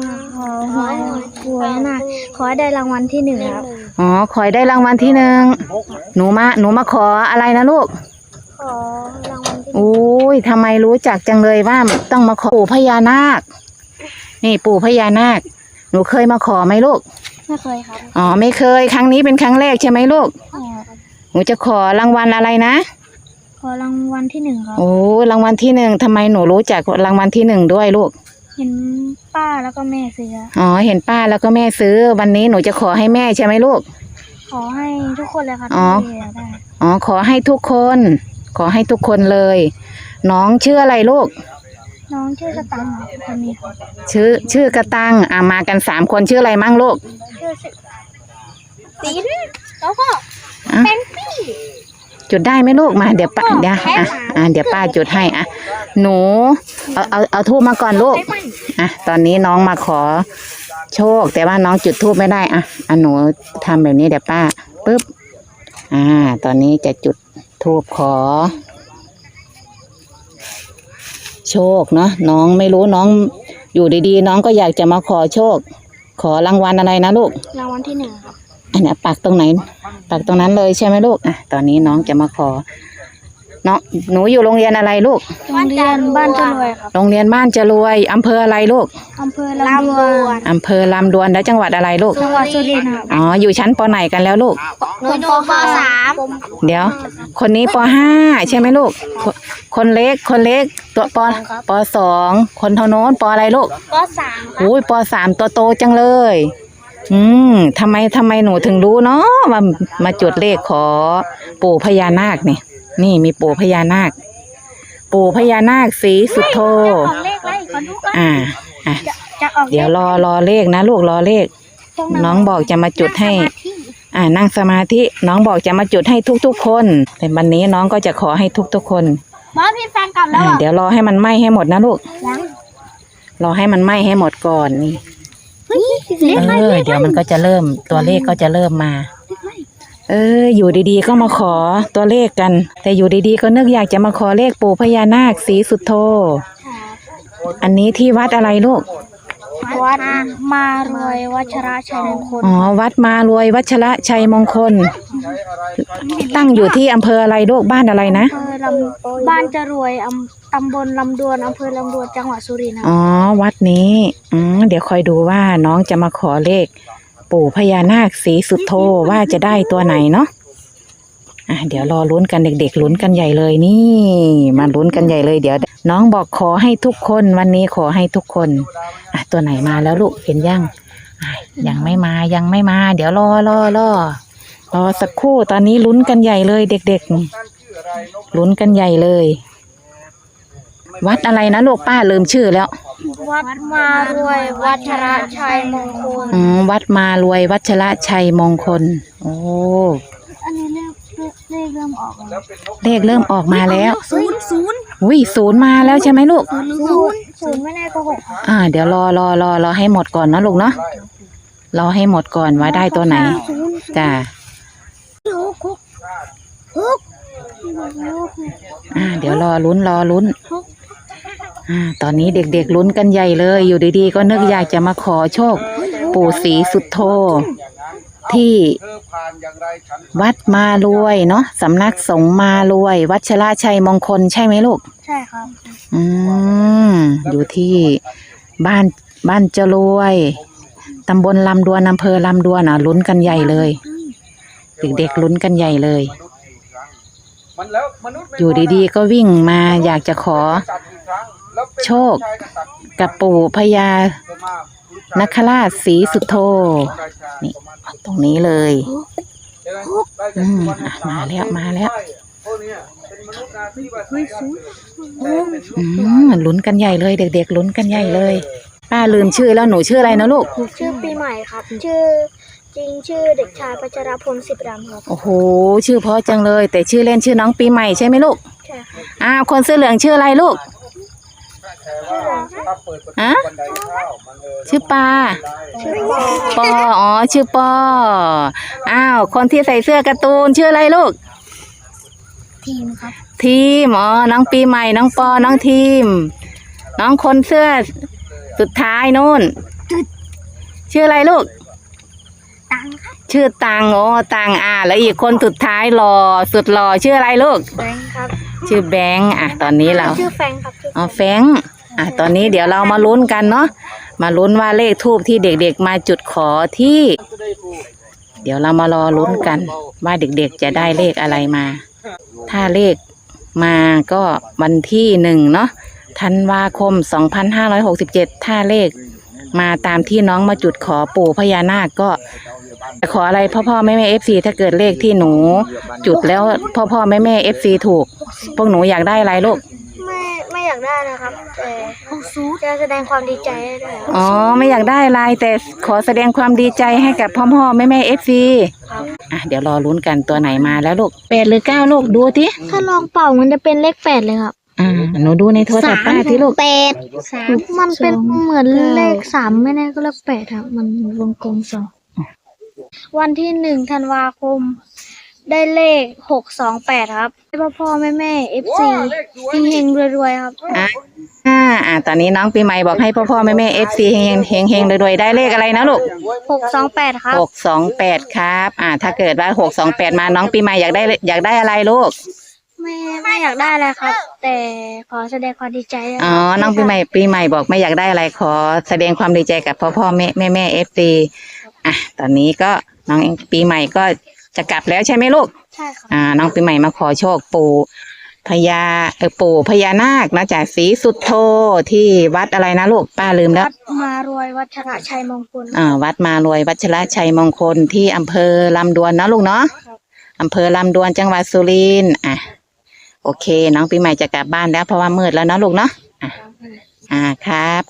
มาขอหวยหวยนะขอให้ได้รางวัลที่หนึ่งครับอ๋อขอยได้รางวัลที่หนึ่งหนูมาหนูมาขออะไรนะลูกขอรางวัลที่หนึ่งโอ้ยทำไมรู้จักจังเลยว่าต้องมาขอปู่พญานาค นี่ปู่พญานาค หนูเคยมาขอไหมลูกไม่เคยครับอ๋อไม่เคยครั้งนี้เป็นครั้งแรกใช่ไหมลูกขอหนูจะขอรางวัลอะไรนะขอรางวัลที่หนึ่งครับโอ้รางวัลที่หนึ่งทำไมหนูรู้จักรางวัลที่หนึ่งด้วยลูก เห็นป้าแล้วก็แม่ซื้ออ๋อเห็นป้าแล้วก็แม่ซื้อ วันนี้หนูจะขอให้แม่ใช่ไหมลูก ขอให้ทุกคนเลยครับอ๋อที่อยากได้อ๋อขอให้ทุกคน ขอให้ทุกคนเลย น้องชื่ออะไรลูก น้องชื่อสตังค์ครับคนนี้ครับชื่อชื่อกระตังอะมากันสามคนชื่ออะไรมั่งลูกชื่อสิตีนแล้วก็อะเป็นปี้จุดได้ไหมลูกมาเดี๋ยวป้าเดี๋ยวอะอะเดี๋ยวป้าจุดให้อะ หนูเอาเอาเอาทูบมาก่อนลูกไอ้มันอะตอนนี้น้องมาขอโชค แต่ว่าน้องจุดทูบไม่ได้อะอะหนูทำแบบนี้เดี๋ยวป้าปึ๊บอ่า ตอนนี้จะจุดทูบขอ โชคเนาะน้องไม่รู้น้องอยู่ดีๆ น้องก็อยากจะมาขอโชค ขอรางวัลอะไรนะลูกรางวัลที่หนึ่งครับอันนี้ปักตรงไหน ปักตรงนั้นเลยใช่ไหมลูกอะตอนนี้น้องจะมาขอ น้องหนูอยู่โรงเรียนอะไรลูก โรงเรียนบ้านจรวยครับโรงเรียนบ้านจะรวยอำเภออะไรลูกอำเภอลำดวนอำเภอลำดวนแล้วจังหวัดอะไรลูก จังหวัดสุรินทร์ครับอ๋อ อยู่ชั้นปไหนกันแล้วลูก หนูปปสามเดี๋ยว คนนี้ปห้าใช่ไหมลูกคนคนเล็ก คนเล็ก ตัวปปสอง คนเท่าโน้นปอะไรลูกปสามอุ้ยปสามตัวโตจังเลย อืมทำไมทำไมหนูถึงรู้เนาะมามาจุดเลขขอปู่พญานาคนี่ นี่มีปู่พญานาค ปู่พญานาคสีสุโธออกเลขอะไรขอดูก่อนอ่าอะจะออกเดี๋ยวรอรอเลขนะลูกรอเลข น้องบอกจะมาจุดให้ อ่านั่งสมาธิน้องบอกจะมาจุดให้ทุก ๆ คนแต่วันนี้น้องก็จะขอให้ทุกๆคนบอสพี่แฟนกลับแล้วอ่าเหรอเดี๋ยวรอให้มันไหม้ให้หมดนะลูก ยังรอให้มันไหม้ให้หมดก่อนนี่เฮ้ยเลขอะไรเออเดี๋ยวมันก็จะเริ่มตัวเลขก็จะเริ่มมา เออ อยู่ดีๆ ก็มาขอตัวเลขกัน แต่อยู่ดีๆ ก็นึกอยากจะมาขอเลขปู่พญานาคสีสุดโท อันนี้ที่วัดอะไรลูก วัดมารวยวัชระชัยมงคล อ๋อ วัดมารวยวัชระชัยมงคล ตั้งอยู่ที่อำเภออะไรลูกบ้านอะไรนะ อำเภอลำบ้านจะรวยอำตำบลลำดวนอำเภอลำดวนจังหวัดสุรินทร์ครับอ๋อ วัดนี้ อืมเดี๋ยวคอยดูว่าน้องจะมาขอเลข ปู่พญานาคสีสุดโทว่าจะได้ตัวไหนเนาะอะเดี๋ยวรอลุ้นกันเด็กๆลุ้นกันใหญ่เลยนี่ มาลุ้นกันใหญ่เลยเดี๋ยว น้องบอกขอให้ทุกคนวันนี้ขอให้ทุกคนอะตัวไหนมาแล้วลูกเห็นยังอะยังไม่มายังไม่มา เดี๋ยวรอรอรอรอสักครู่ตอนนี้ลุ้นกันใหญ่เลยเด็กๆลุ้นกันใหญ่เลย วัดอะไรนะลูกป้าลืมชื่อแล้ว วัดมารวยวัชระชัยมงคลอืมวัดมารวยวัชระชัยมงคล โอ้ อันนี้เลขเลขเริ่มออกแล้วเลขเริ่มออกมาแล้ว ศูนย์ศูนย์อุ้ยศูนย์มาแล้วใช่ไหมลูก ศูนย์ศูนย์ไม่แน่ก็หกครับอ่า เดี๋ยวรอรอรอรอให้หมดก่อนนะลูกเนาะ รอให้หมดก่อนว่าได้ตัวไหนศูนย์จ้าหกหกหกอ่า เดี๋ยวรอลุ้นรอลุ้น อ่าตอนนี้เด็กๆลุ้นกันใหญ่เลย อยู่ดีๆ ก็นึกอยากจะมาขอโชค ปู่ศรีสุดโท ที่วัดมารวยเนาะสำนักสงฆ์มารวย วัชระชัยมงคลใช่ไหมลูก ใช่ครับ อืมอยู่ที่บ้านบ้านเจรวยตำบลลำดวนอำเภอลำดวนอะลุ้นกันใหญ่เลย เด็กๆลุ้นกันใหญ่เลย อยู่ดีๆ ก็วิ่งมาอยากจะขอ โชค กับปู่พญานคราชสีสุโธนี่ตรงนี้เลยอืมอะมาแล้วมาแล้วอืมลุ้นกันใหญ่เลย เด็กๆลุ้นกันใหญ่เลย ป้าลืมชื่อแล้วหนูชื่ออะไรนะลูก ชื่อปีใหม่ครับ ชื่อจริงชื่อเด็กชายปัชรพลสิบดำครับ โอ้โห ชื่อเพราะจังเลย แต่ชื่อเล่นชื่อน้องปีใหม่ใช่ไหมลูก ใช่ครับอ้าวคนเสื้อเหลืองชื่ออะไรลูก ชื่ออะไรครับอะชื่อปาชื่อปอปออ๋อชื่อปออ้าวคนที่ใส่เสื้อการ์ตูนชื่ออะไรลูก ทีมครับ ทีมอ๋อน้องปีใหม่น้องปอน้องทีม น้องคนเสื้อสุดท้ายนู่น ชื่ออะไรลูก ตังครับชื่อตังโอ้ตังอ่า แล้วอีกคนสุดท้ายรอสุดรอชื่ออะไรลูก แบงค์ครับ ชื่อแบงค์อะ ตอนนี้เราชื่อแฟงครับชื่ออ๋อแฟรงค์ อะตอนนี้เดี๋ยวเรามาลุ้นกันเนาะมาลุ้นว่าเลขทูบที่เด็กๆมาจุดขอที่ เดี๋ยวเรามารอลุ้นกัน ว่าเด็กๆจะได้เลขอะไรมา ถ้าเลขมาก็วันที่หนึ่งเนาะธันวาคม 2567 ถ้าเลขมาตามที่น้องมาจุดขอปู่พญานาคก็จะขออะไรพ่อพ่อแม่แม่เอฟซีถ้าเกิดเลขที่หนู จุดแล้วพ่อพ่อแม่แม่เอฟซีถูก พวกหนูอยากได้อะไรลูก อยากได้นะครับ แต่จะแสดงความดีใจได้ด้วยครับอ๋อไม่อยากได้อะไรแต่ขอแสดงความดีใจให้กับพ่อพ่อแม่แม่เอฟซีครับอะเดี๋ยวรอลุ้นกันตัวไหนมาแล้วลูกแปดหรือเก้าลูกดูทีถ้าลองเป่ามันจะเป็นเลขแปดเลยครับอ่าหนูดูในโทรศัพท์ป้าที่ลูกแปดสามมันเป็นเหมือนเลขสามไม่แน่ก็เลขแปดครับ มันวงกลมสองวันที่หนึ่งธันวาคม ได้เลขหกสองแปดครับให้พ่อพ่อแม่แม่เอฟซีเฮงๆรวยๆครับ อ่าอ่าอ่าตอนนี้น้องปีใหม่บอกให้พ่อพ่อแม่แม่เอฟซีเฮงเฮงเฮงรวยๆได้เลขอะไรนะลูกหกสองแปดครับหกสองแปดครับ อ่า ถ้าเกิดว่าหกสองแปดมาน้องปีใหม่อยากได้อยากได้อะไรลูกไม่ไม่อยากได้อะไรครับ แต่ขอแสดงความดีใจด้วยครับอ๋อน้องปีใหม่ปีใหม่บอกไม่อยากได้อะไรขอ แสดงความดีใจกับพ่อพ่อแม่แม่แม่เอฟซีอะตอนนี้ก็น้องปีใหม่ก็ จะกลับแล้วใช่ไหมลูก ใช่ครับอ่า น้องปีใหม่มาขอโชคปู่พญาเออปู่พญานาคนะจากศรีสุดโทที่วัดอะไรนะลูกป้าลืมแล้ว วัดมารวยวัชระชัยมงคล อ่าวัดมารวยวัชระชัยมงคลที่อำเภอลำดวนนะลูกเนาะครับ อำเภอลำดวนจังหวัดสุรินทร์อะ โอเค น้องปีใหม่จะกลับบ้านแล้วเพราะว่ามืดแล้วเนาะลูกเนาะอะอ่าครับ